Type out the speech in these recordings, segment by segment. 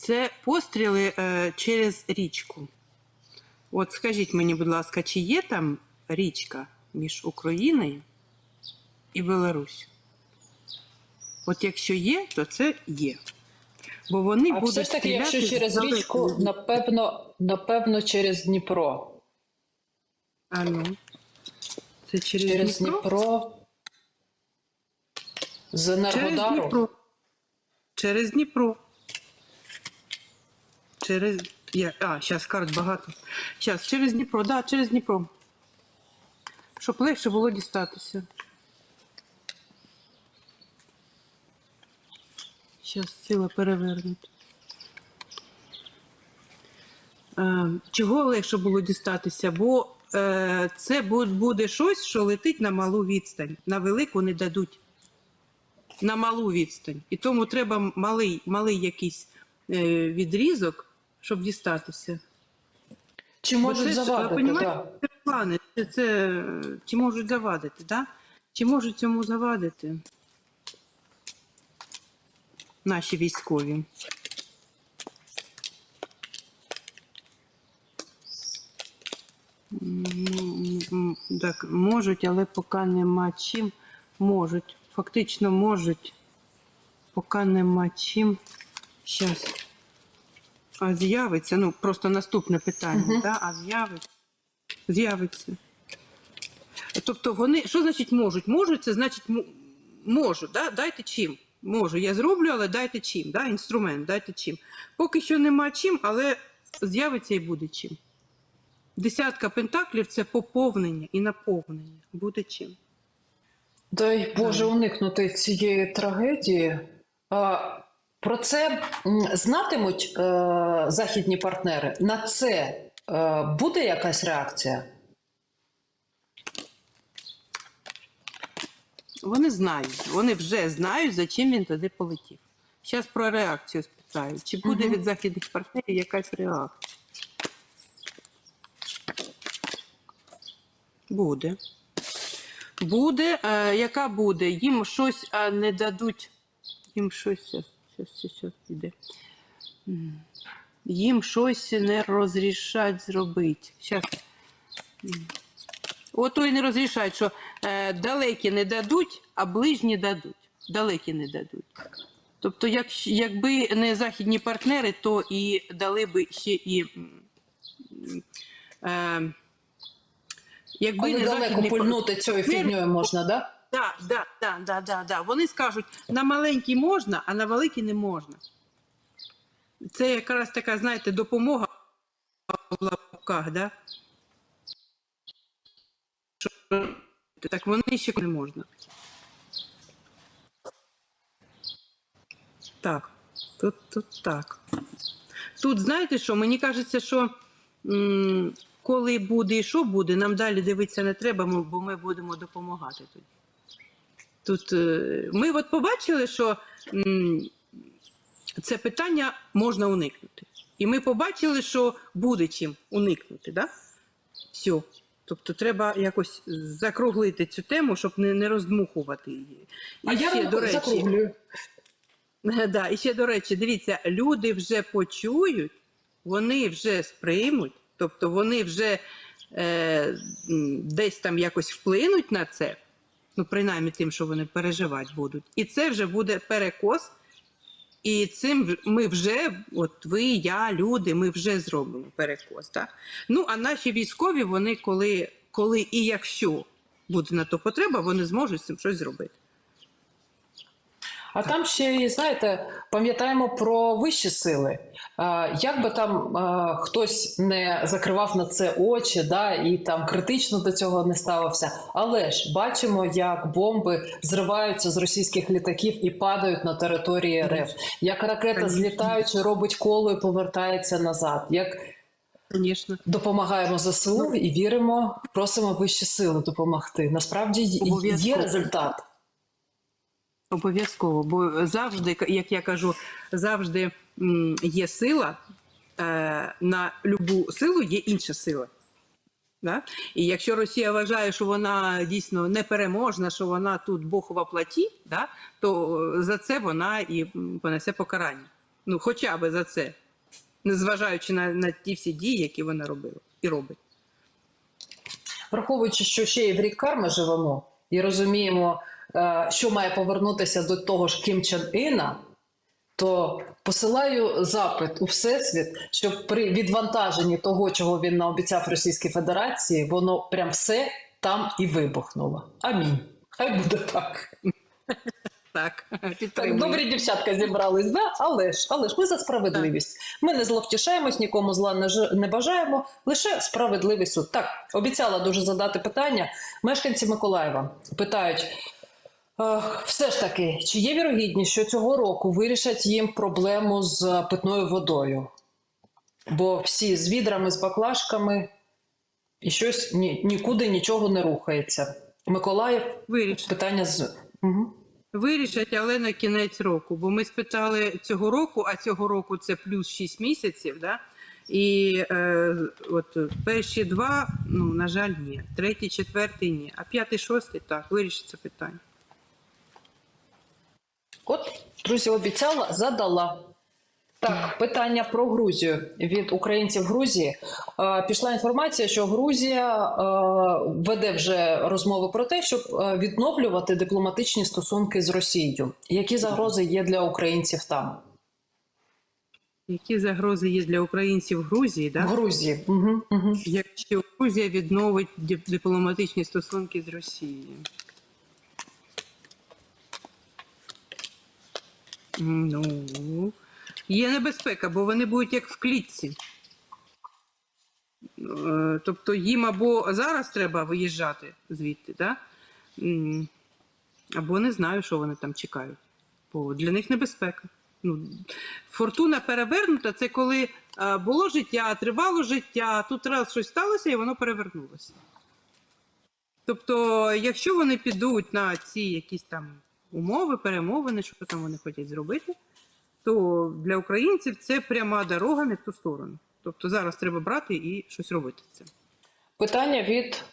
Це постріли е, через річку. От скажіть мені, будь ласка, чи є там річка між Україною і Білоруссю? От якщо є, то це є. Бо вони А будуть все ж таки, якщо через з річку, напевно, напевно, через Дніпро. А ну. Це через, Через Дніпро? Дніпро. З Через Енергодару. Дніпро. Через Дніпро. Через. Я... А, зараз карт багато. Зараз, через Дніпро, да, через Дніпро. Щоб легше було дістатися. Зараз сила перевернути. Е, чого легше було дістатися? Бо е, це буде щось, що летить на малу відстань. На велику не дадуть на малу відстань. І тому треба малий, малий якийсь е, відрізок, щоб дістатися. Чи можуть це завадити? Да. це плани, це, це, чи можуть завадити, да? Чи можуть цьому завадити наші військові? М, Так, можуть, але поки нема чим. Можуть. Фактично можуть. Поки нема чим. Щас. А з'явиться, ну просто наступне питання, Мгм. да? а з'явиться. З'явиться. Тобто вони, що значить можуть? Можуть, це значить можу, да? дайте чим. Можу, я зроблю, але дайте чим, да? інструмент, дайте чим. Поки що нема чим, але з'явиться і буде чим. Десятка пентаклів це поповнення і наповнення. Буде чим. Дай Боже уникнути цієї трагедії. А, Про це знатимуть е, західні партнери. На це е, буде якась реакція? Вони знають, вони вже знають, за чим він туди полетів. Зараз про реакцію спитаю. Чи буде Мгм. від західних партнерів якась реакція? Буде. Буде. Е, яка буде? Їм щось е, не дадуть. Їм щось щас, щас, щас Їм щось не розрішать зробити. Щас. Ото і не розрішають, що е, далекі не дадуть, а ближні дадуть. Далекі не дадуть. Тобто, як, якби не західні партнери, то і дали би ще і. Е, якби Але не далеко західні пульнути цією фігньою можна, да? Да, да, да, да, да, да. Вони скажуть, на маленький можна, а на великий не можна. Це якраз така, знаєте, допомога в лапках, да? Так вони ще не можна. Так, тут, тут так. Тут знаєте що? Мені кажеться, що м, коли буде і що буде, нам далі дивитися не треба, бо ми будемо допомагати тоді. Тут е, ми от побачили, що це питання можна уникнути. І ми побачили, що буде чим уникнути. Да? Все. Тобто треба якось закруглити цю тему, щоб не, не роздмухувати її. І А ще, вам до речі, закруглюю. Да, і ще до речі, дивіться, люди вже почують, вони вже сприймуть, тобто вони вже е, десь там якось вплинуть на це, ну принаймні тим, що вони переживати будуть. І це вже буде перекос. І цим ми вже, от ви, я, люди, ми вже зробимо перекос. Так? Ну, а наші військові, вони коли, коли і якщо буде на то потреба, вони зможуть з цим щось зробити. А там ще, і, знаєте, пам'ятаємо про вищі сили. Як би там хтось не закривав на це очі, да, і там критично до цього не ставився. Але ж бачимо, як бомби зриваються з російських літаків і падають на території РФ. Як ракета злітаючи, робить коло і повертається назад. Як Звісно. допомагаємо ЗСУ і віримо, просимо вищі сили допомогти. Насправді є результат. Обов'язково, бо завжди, як я кажу, завжди є сила, е, на любу силу є інша сила. Да? І якщо Росія вважає, що вона дійсно непереможна, що вона тут Бог во плоті, да? то за це вона і понесе покарання. Ну, хоча б за це, незважаючи на, на ті всі дії, які вона робила і робить. Враховуючи, що ще й в рік карми живемо, і розуміємо, е, що має повернутися до того ж Кім Чен Іна, то посилаю запит у всесвіт, щоб при відвантаженні того, чого він наобіцяв Російській Федерації, воно прям все там і вибухнуло. Амінь. Хай буде так. Так, Так, добрі дівчатка зібрались, да? але ж, але ж ми за справедливість. Ми не зловтішаємось, нікому зла не, ж- не бажаємо, лише справедливий суд. Так, обіцяла дуже задати питання. Мешканці Миколаєва питають. Е, Все ж таки, чи є вірогідність, що цього року вирішать їм проблему з питною водою? Бо всі з відрами, з баклажками, і щось ні, нікуди нічого не рухається. Миколаїв Вирішать. питання з. Угу. Вирішать, але на кінець року. Бо ми спитали цього року, а цього року це плюс 6 місяців. Да? І е, от перші два, ну, на жаль, ні. Третій, четвертий ні. А п'ятий, шостий так, вирішиться питання. От, друзі, обіцяла, задала. Так, питання про Грузію від українців Грузії. Е, пішла інформація, що Грузія е, веде вже розмови про те, щоб е, відновлювати дипломатичні стосунки з Росією. Які загрози є для українців там? Які загрози є для українців в Грузії? В Да? Грузії. Угу, угу. Якщо Грузія відновить дипломатичні стосунки з Росією. Ну, є небезпека, бо вони будуть як в клітці. Е, Тобто їм або зараз треба виїжджати звідти, да? Або не знаю, що вони там чекають. Бо для них небезпека. Ну, фортуна перевернута це коли е, було життя, тривало життя, тут раз щось сталося і воно перевернулося. Тобто, якщо вони підуть на ці якісь там умови, перемовини, що там вони хочуть зробити, то для українців це пряма дорога не в ту сторону. Тобто зараз треба брати і щось робити з цим. Питання від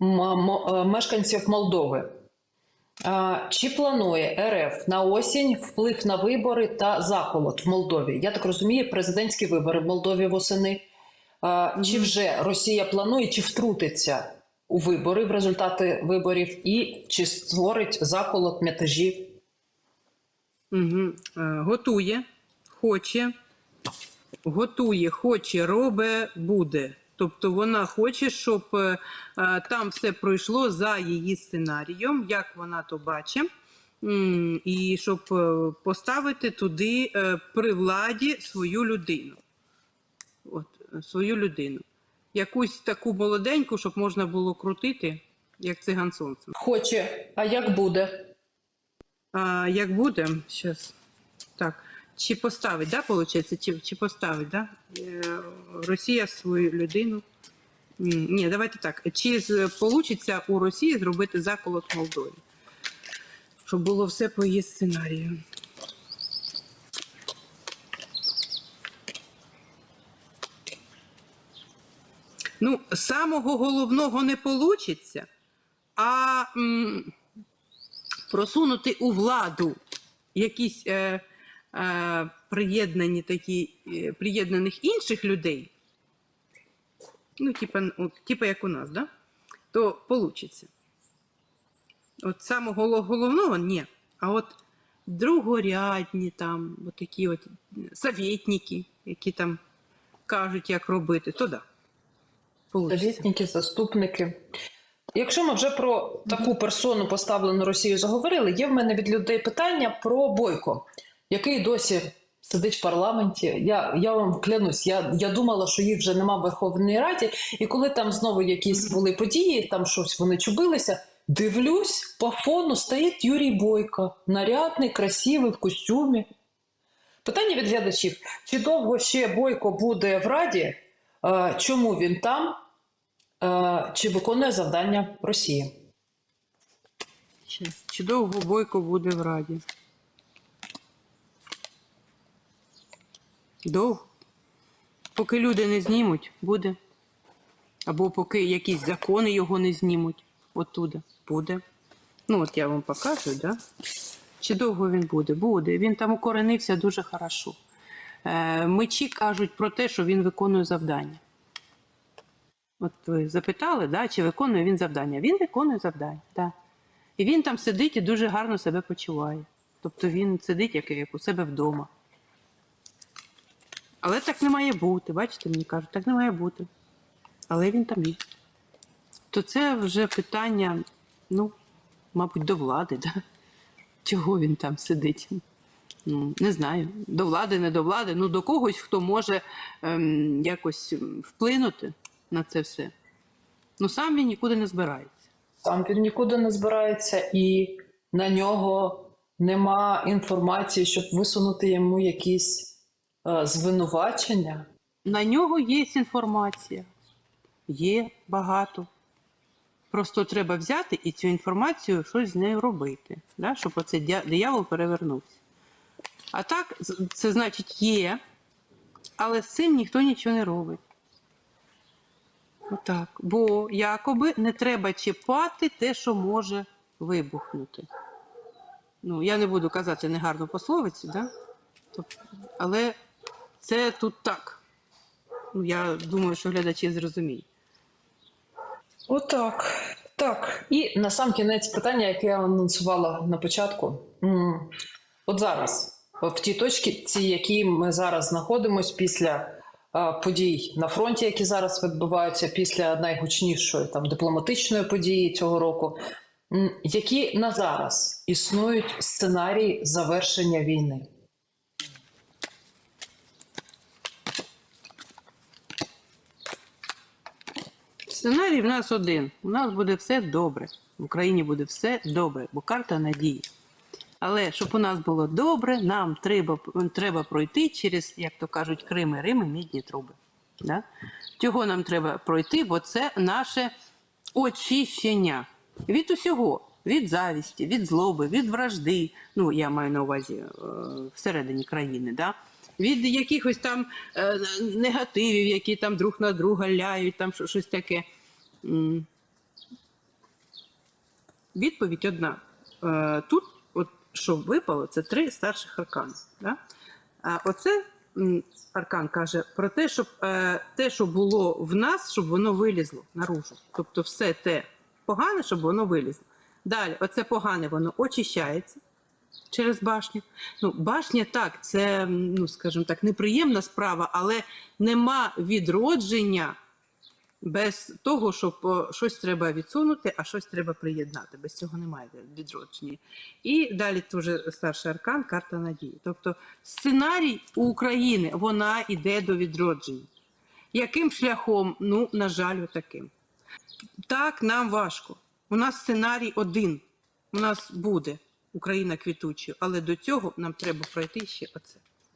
е, мешканців Молдови. Чи планує РФ на осінь вплив на вибори та заколот в Молдові? Я так розумію, президентські вибори в Молдові восени. Чи вже Росія планує, чи втрутиться у вибори в результати виборів, і чи створить заколот мятежів? Угу. Готує, хоче, готує, хоче, робить, буде. Тобто вона хоче, щоб е, е, там все пройшло за її сценарієм, як вона то бачить, і щоб е, поставити туди е, при владі свою людину. От, свою людину. Якусь таку молоденьку, щоб можна було крутити, як циган сонцем. Хоче, а як буде? А, як буде, зараз. Так. Чи поставить, да, виходить? Чи, чи поставить, да? Е, Росія свою людину. Ні, давайте так. Чи вийде у Росії зробити заколот Молдові? Щоб було все по її сценарію. Ну, самого головного не вийде, а м, просунути у владу якісь е, е, приєднані такі, е, приєднаних інших людей, ну, типа, типа як у нас, да? то вийде. От самого головного ні. А от другорядні там, от такі от советники, які там кажуть, як робити, то да. Получиться. Заступники. Якщо ми вже про таку персону, поставлену Росією, заговорили, є в мене від людей питання про Бойко, який досі сидить в парламенті. Я, я вам клянусь, я, я думала, що їх вже нема в Верховній Раді, і коли там знову якісь були події, там щось вони чубилися. Дивлюсь, по фону стоїть Юрій Бойко, нарядний, красивий, в костюмі. Питання від глядачів: чи довго ще Бойко буде в Раді? Е, Чому він там? Е, Чи виконує завдання Росії? Чи довго Бойко буде в Раді? Довго. Поки люди не знімуть, буде. Або поки якісь закони його не знімуть оттуда. Буде. Ну, от я вам покажу, да? Чи довго він буде? Буде. Він там укоренився дуже хорошо. Е, Мечі кажуть про те, що він виконує завдання. От ви запитали, да, чи виконує він завдання? Він виконує завдання, так. І він там сидить і дуже гарно себе почуває. Тобто він сидить як, як у себе вдома. Але так не має бути. Бачите, мені кажуть, так не має бути. Але він там є. То це вже питання, ну, мабуть, до влади, да? чого він там сидить. Ну, не знаю, до влади, не до влади, ну до когось, хто може ем, якось вплинути на це все. Ну сам він нікуди не збирається. Сам він нікуди не збирається, і на нього нема інформації, щоб висунути йому якісь е, звинувачення. На нього є інформація. Є багато. Просто треба взяти і цю інформацію щось з нею робити, да? щоб оцей диявол перевернувся. А так, це значить є, але з цим ніхто нічого не робить. Отак. Бо якоби не треба чіпати те, що може вибухнути. Ну, я не буду казати негарну пословицю, да? Але це тут так. Ну, я думаю, що глядачі зрозуміють. Отак. Так. І на сам кінець питання, яке я анонсувала на початку. От зараз, в тій точці, ці, які ми зараз знаходимося після подій на фронті, які зараз відбуваються, після найгучнішої там дипломатичної події цього року, які на зараз існують сценарії завершення війни? Сценарій в нас один. У нас буде все добре. В Україні буде все добре, бо карта надії. Але щоб у нас було добре, нам треба, треба пройти через, як то кажуть, Крими, Рими, мідні труби. Да? Чого нам треба пройти? Бо це наше очищення від усього, від завісті, від злоби, від вражди. Ну, я маю на увазі е, всередині країни, да? від якихось там е, негативів, які там друг на друга ляють, там щось таке. Відповідь одна. Е, Тут, що випало, це три старших аркани. Да? А оце аркан каже про те, щоб е, те, що було в нас, щоб воно вилізло наружу. Тобто все те погане, щоб воно вилізло. Далі, оце погане, воно очищається через башню. Ну, башня так, це, ну, скажімо так, неприємна справа, але нема відродження без того, щоб щось треба відсунути, а щось треба приєднати. Без цього немає відродження. І далі дуже старший аркан, карта надії. Тобто сценарій у України вона йде до відродження. Яким шляхом? Ну, на жаль, таким. Так, нам важко. У нас сценарій один. У нас буде Україна квітучою, але до цього нам треба пройти ще оце.